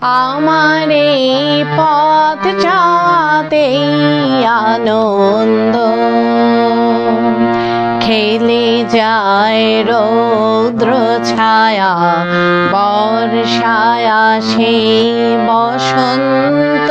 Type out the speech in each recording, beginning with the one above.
আমার এই পথ চাতেই আনন্দ। খেলে যায় রৌদ্র ছায়া বর্ষায় আসে বসন্ত।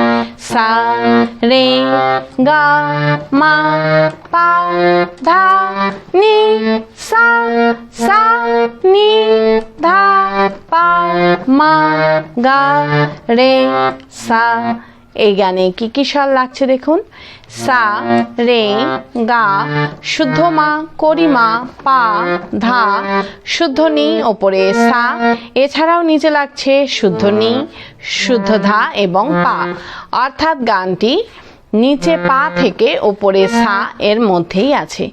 সা রে গা মা পা ধা মা গা রে সা। এই গানে কি কি স্বর লাগছে দেখুন? সা, রে, গা, শুদ্ধ মা করিমা পা, ধা, শুদ্ধ নি, ওপরে সা। এছাড়াও নিচে লাগছে শুদ্ধ নি শুদ্ধ ধা এবং পা। অর্থাৎ গানটি নিচে পা থেকে ওপরে সা এর মধ্যেই আছে।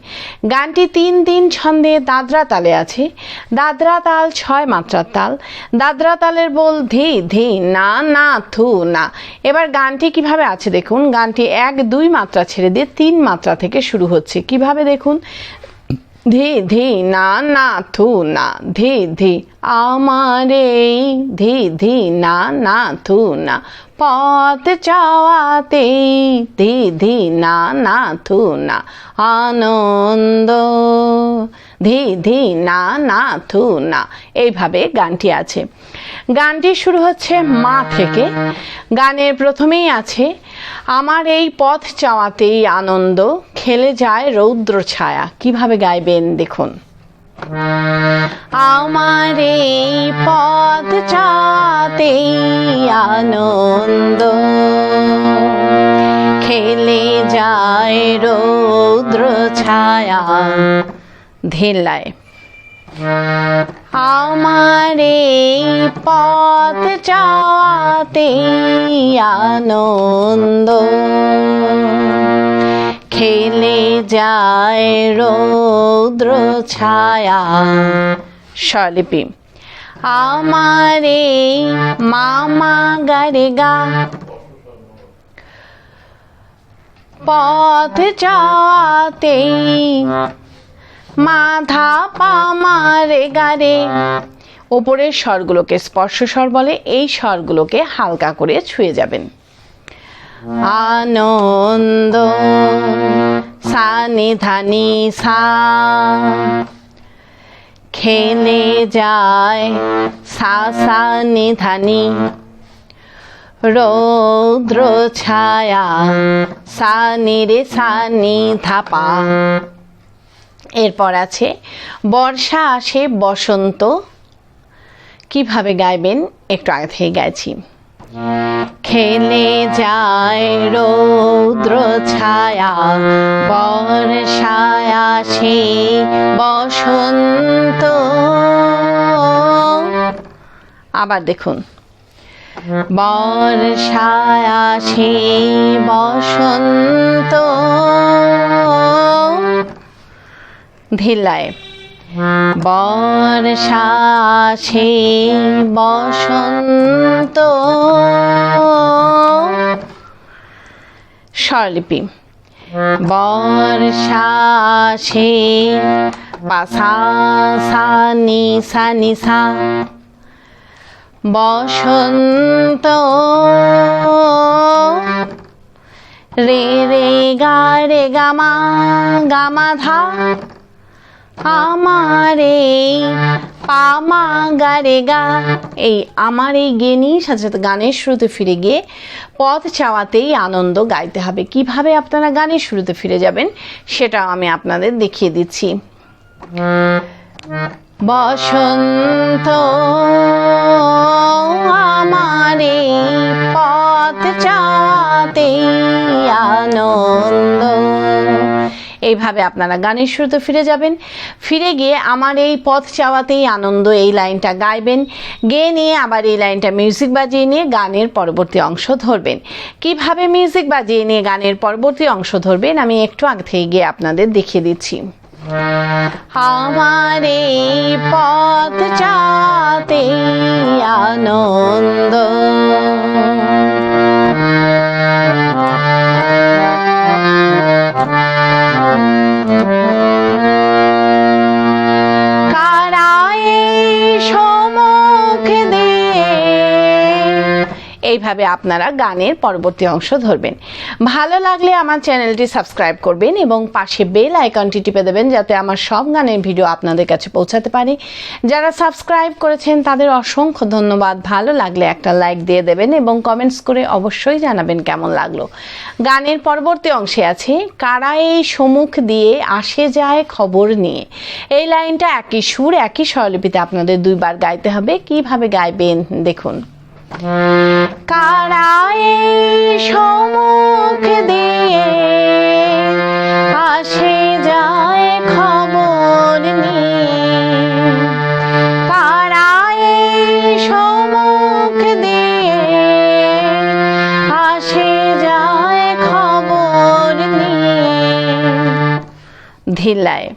গানটি তিন তিন ছন্দে দাদরা তালে আছে। দাদরা তাল ছয় মাত্রার তাল। দাদরা তালের বল ধি ধি না না থু না। এবার গানটি কীভাবে আছে দেখুন। গানটি এক দুই মাত্রা ছেড়ে দিয়ে তিন মাত্রা থেকে শুরু হচ্ছে। কীভাবে দেখুন? ধি ধি, না না, থু, না, ধি ধি, আমার, ধি ধি, না না, থু, না, পথ চাওয়াতে, ধি ধি, না না, থু, না, আনন্দ, ধি ধি, না না, থু, না, এইভাবে গানটি আছে। গানটি শুরু হচ্ছে মা থেকে। গানের প্রথমেই আছে আমার এই পথ চাওয়াতেই আনন্দ, খেলে যায় রৌদ্র ছায়া। কীভাবে গাইবেন দেখুন। আমার এই পথ চাওয়াতেই আনন্দ, খেলে যায় রৌদ্র ছায়া। ধেলায়। আমার এই পথ চাওয়াতে আনন্দ। খেলে যায় রৌদ্র ছায়া। স্বলিপি আমারে মামা গারে গা। পথ চাওয়াতেই মাধা পামারে গারে ওপরের স্বরগুলোকে স্পর্শ স্বর বলে, এই স্বরগুলোকে হালকা করে ছুঁয়ে যাবেন। আনন্দ, সানি ধানি সা, খেলে যায় সা সা নিধানি রৌদ্র ছায়া সানি রে সানি ধাপা। এরপর আছে, বর্ষা আসে বসন্ত কীভাবে গাইবেন? একটু আগে থেকে গাইছি। খেলে যায় রৌদ্র ছায়া, বর্ষায় আসে বসন্ত। আবার দেখুন। বর্ষায় আসে বসন্ত। ধিলায় বর্ষা আসে বসন্ত। স্বরলিপি। বর্ষা আসে পাসা সা নি সা। সা বসন্ত। রে রে গা রে গামা গামা ধা। আমারে পামা গা রে গা। এই আমার এই গে নিয়ে সাথে সাথে গানের শুরুতে ফিরে গিয়ে পথ চাওয়াতেই আনন্দ গাইতে হবে। কীভাবে আপনারা গানের শুরুতে ফিরে যাবেন সেটা আমি আপনাদের দেখিয়ে দিচ্ছি। বসন্ত, আমারে পথ চাওয়াতে আনন্দ। এইভাবে আপনারা গানের শুরুতে ফিরে যাবেন। ফিরে গিয়ে আমার এই পথ চাওয়াতেই আনন্দ এই লাইনটা গাইবেন। গেয়ে নিয়ে আবার এই লাইনটা মিউজিক বাজিয়ে নিয়ে গানের পরবর্তী অংশ ধরবেন। কীভাবে মিউজিক বাজিয়ে নিয়ে গানের পরবর্তী অংশ ধরবেন আমি একটু আগে থেকে গিয়ে আপনাদের দেখিয়ে দিচ্ছি। আমার এই পথ চাতে আনন্দ। কারায় এইভাবে আপনারা গানের পরবর্তী অংশ ধরবেন। ভালো লাগলে আমার চ্যানেলটি সাবস্ক্রাইব করবেন এবং পাশে বেল আইকনটি টিপে দেবেন যাতে আমার সব গানের ভিডিও আপনাদের কাছে পৌঁছাতে পারে। যারা সাবস্ক্রাইব করেছেন, তাদের অসংখ্য ধন্যবাদ। ভালো লাগলে একটা লাইক দিয়ে দেবেন এবং কমেন্টস করে অবশ্যই জানাবেন কেমন লাগল। গানের পরবর্তী অংশে আছে, কারা এই সম্মুখ দিয়ে আসে যায় খবর নিয়ে। এই লাইনটা একই সুর, একই স্বরলিপিতে আপনাদের দুইবার গাইতে হবে। কীভাবে গাইবেন, দেখুন। কারায় সমুখ দিয়ে আসে যায় খবর নিয়ে? কারায় সমুখ দিয়ে আসে যায় খবর নিয়ে? ধিলায়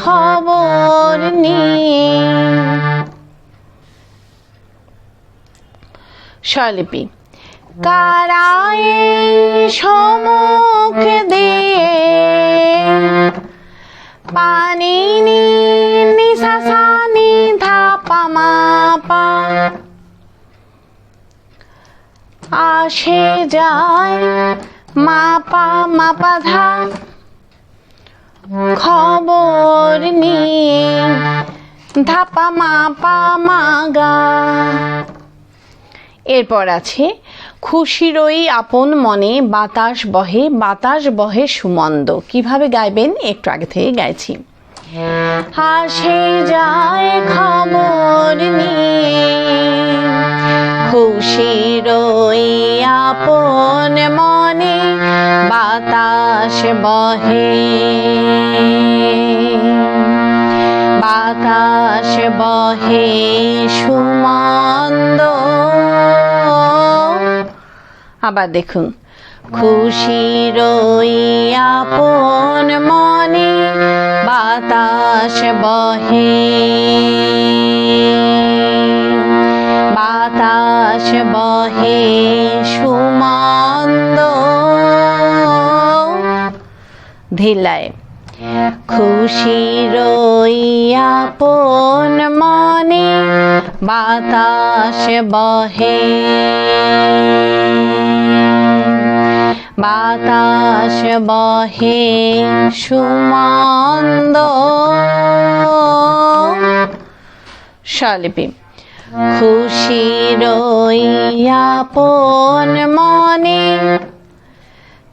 খবর নিয়ে স্বরলিপি। কারায় সমুখ দিয়ে পানি নি নিশাসানি ধাপা মাপা আসে যায় মাপা মাপা ধা খবর নিয়ে ধাপা মাপা মাগা। এরপর আছে, খুশিরই আপন মনে, বাতাস বহে বাতাস বহে সুমন্দ। কীভাবে গাইবেন? একটু আগে থেকে গাইছি। হাসে যায় খবর নিয়ে খুশিরই আপন মনে বাতাস বহে। বাতাস বহে সুমন্দ। আবার দেখুন খুশিরই আপন মনে বাতাস বহে। বাতাস বহে সুমন্দ। ধিলায় খুশিরই আপন মনে বাতাস বহে। বাতাস বহে সুমন্দ। স্বলিপি খুশিরই আপন মনে।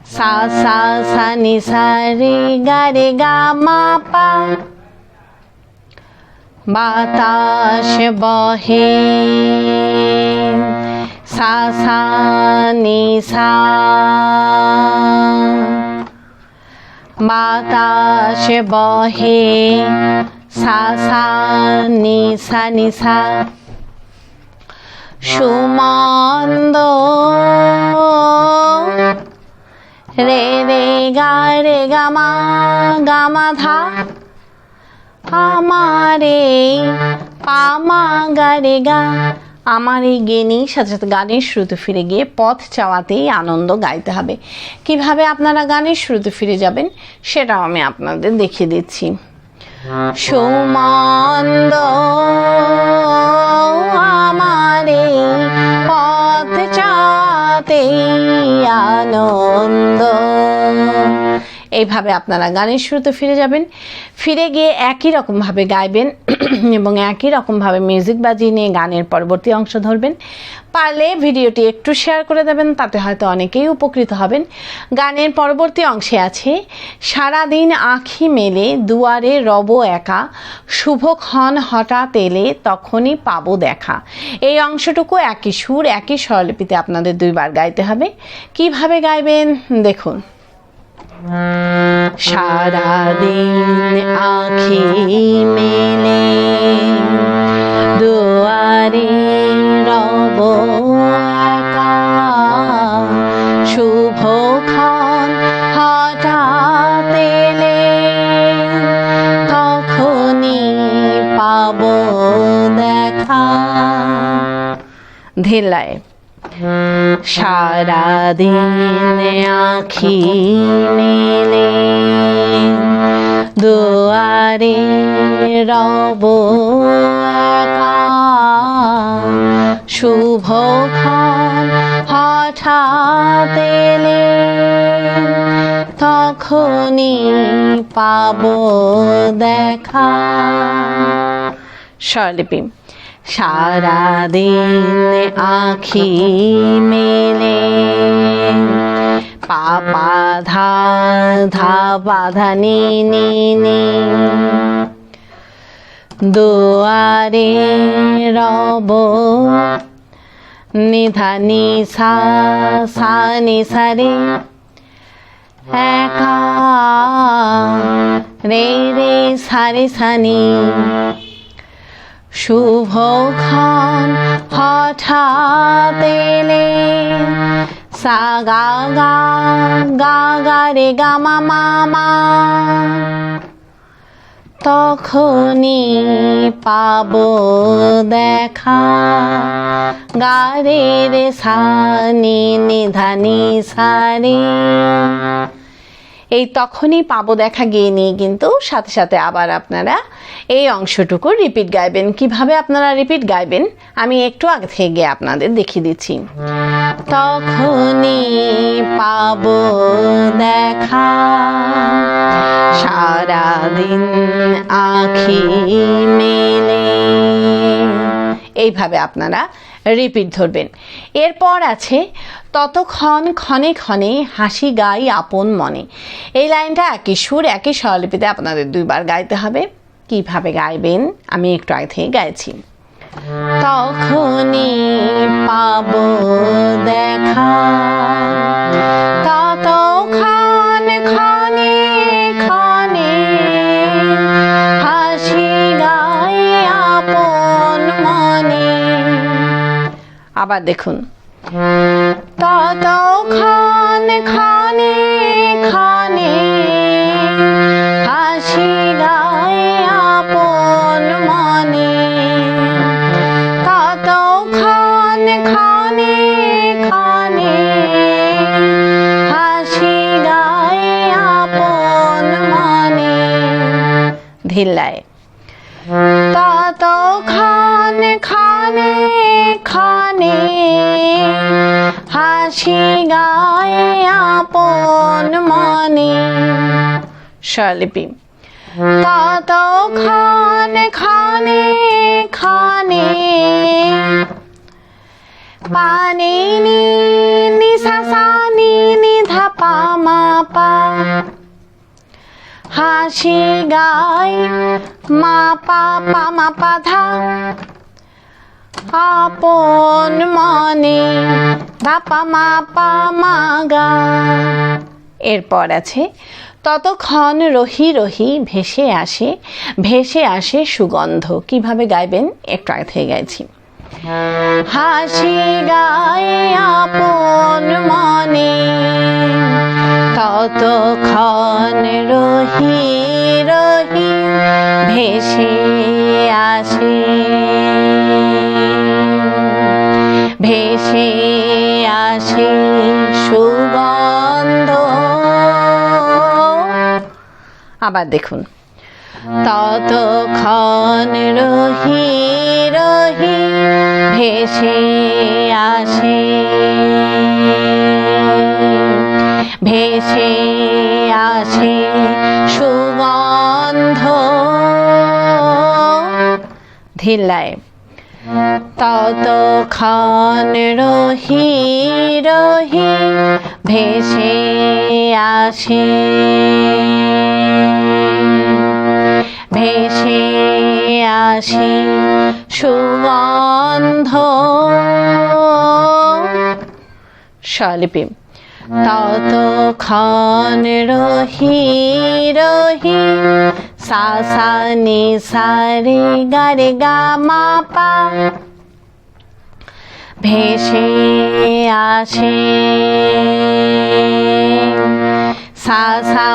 সা সা সা, নি গা, রে, গা, মা, পা। বাতাস বহে। সা সা, নি বাতাস বহে। সা সা সা, নি, সা। সুমন্দ। রে রে গা রে গা মা গা মা ধা। আমারে পামা গা রে গা। আমার এই গেনেই সাথে সাথে গানের শুরুতে ফিরে গিয়ে পথ চাওয়াতেই আনন্দ গাইতে হবে। কীভাবে আপনারা গানের শুরুতে ফিরে যাবেন, সেটাও আমি আপনাদের দেখিয়ে দিচ্ছি। সুমন্দ আমারে পথ চাতে আনন্দ। এইভাবে আপনারা গানের শুরুতে ফিরে যাবেন। ফিরে গিয়ে একই রকমভাবে গাইবেন এবং একই রকমভাবে মিউজিক বাজিয়ে নিয়ে গানের পরবর্তী অংশ ধরবেন। পারলে ভিডিওটি একটু শেয়ার করে দেবেন, তাতে হয়তো অনেকেই উপকৃত হবেন। গানের পরবর্তী অংশে আছে, সারাদিন আখি মেলে, দুয়ারে রব একা শুভক্ষণ হঠাৎ এলে তখনই পাবো দেখা। এই অংশটুকু একই সুর, একই স্বরলিপিতে আপনাদের দুইবার গাইতে হবে। কীভাবে গাইবেন? দেখুন। সারাদিন আখি মেলে দুয়ারে রব শুভক্ষণ হঠাৎ এলে তখনই পাব দেখা। ধেলায় সারাদিন আখি মেলে দুয়ারে রব শুভ শুভক্ষণ হঠাৎ তখনই পাব দেখা স্বরলিপি সারাদিন আখি মেলে। পাপা ধা ধা বাধা নি নি দুয়ারে রব নিধানি সা সা সারে একা, রে রে সারে সানি শুভক্ষণ হঠাৎ এলে সা গা গা গা গা রে গা মা মা তখনই পাব দেখা। গারে রে সানি নিধানি সারে এই তখনই পাবো দেখা গিয়ে নিয়ে কিন্তু সাথে সাথে আবার আপনারা এই অংশটুকু রিপিট গাইবেন। কীভাবে আপনারা রিপিট গাইবেন? আমি একটু আগে থেকে আপনাদের দেখিয়ে দিচ্ছি। তখনই পাবো দেখা। সারাদিন আখি মেলে। এইভাবে আপনারা রিপিট ধরবেন। এরপর আছে, ততক্ষণ ক্ষণে ক্ষণে হাসি গাই আপন মনে। এই লাইনটা একই সুর, একই স্বরলিপিতে আপনাদের দুইবার গাইতে হবে। কীভাবে গাইবেন? আমি একটু আগে থেকে গাইছি। তখনই পাব দেখা। ততক্ষণ ক্ষণে আবার দেখুন। ততক্ষণ ক্ষণে ক্ষণে হাসি গায় আপন মনে। ততক্ষণ ক্ষণে ক্ষণে হাসি গায় আপন মনে। ধিল্লায় ততক্ষণ ক্ষণে ক্ষণে হাসি গায়ে আপন মনে। স্বরলিপি ততক্ষণ ক্ষণে ক্ষণে পানি নি নি সা সা নি নি ধা পা মা পা হাসি গাই মা পা পা ধা। আপন মনে ধাপা মা পা মা গা এরপর আছে, ততক্ষণ রহি রহি ভেসে আসে ভেসে আসে সুগন্ধ। কীভাবে গাইবেন? একটু আগে থেকে গাইছি। হাসি গায়ে আপন মনে, ততক্ষণ রহি রহি ভেসে আসে। ভেসে আসে সুগন্ধ। আবার দেখুন। ততক্ষণ রহি রহি ভেসে আসে। ভেসে আসে সুগন্ধ। ধিল্লায়। ততক্ষণ রহি রহি ভেসে আসে। ভেসে আসে সুগন্ধ। স্বলিপি ততক্ষণ রহি রহি সা সা, নি, সা, রে, গা রে, গা, মা, পা। ভেসে আসে। সা সা,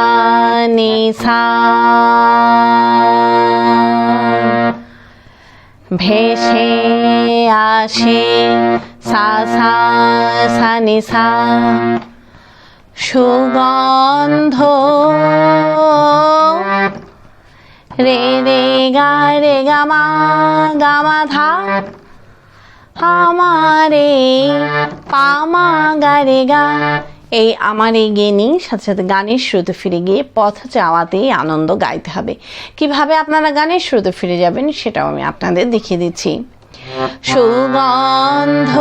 নি, সা। ভেসে আসে। সা সা সা, নি, সা। সুগন্ধ রে রে গা রে গা মা গা মা ধা। আমারে পামা গা রে গা। এই আমার এই গেনি, সাথে সাথে গানের শ্রুতে ফিরে গিয়ে পথ চাওয়াতেই আনন্দ গাইতে হবে। কীভাবে আপনারা গানের শ্রুতে ফিরে যাবেন সেটাও আমি আপনাদের দেখিয়ে দিচ্ছি। সুগন্ধ,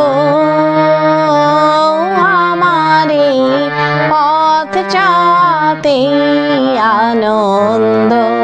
আমারে পথ চাতে আনন্দ।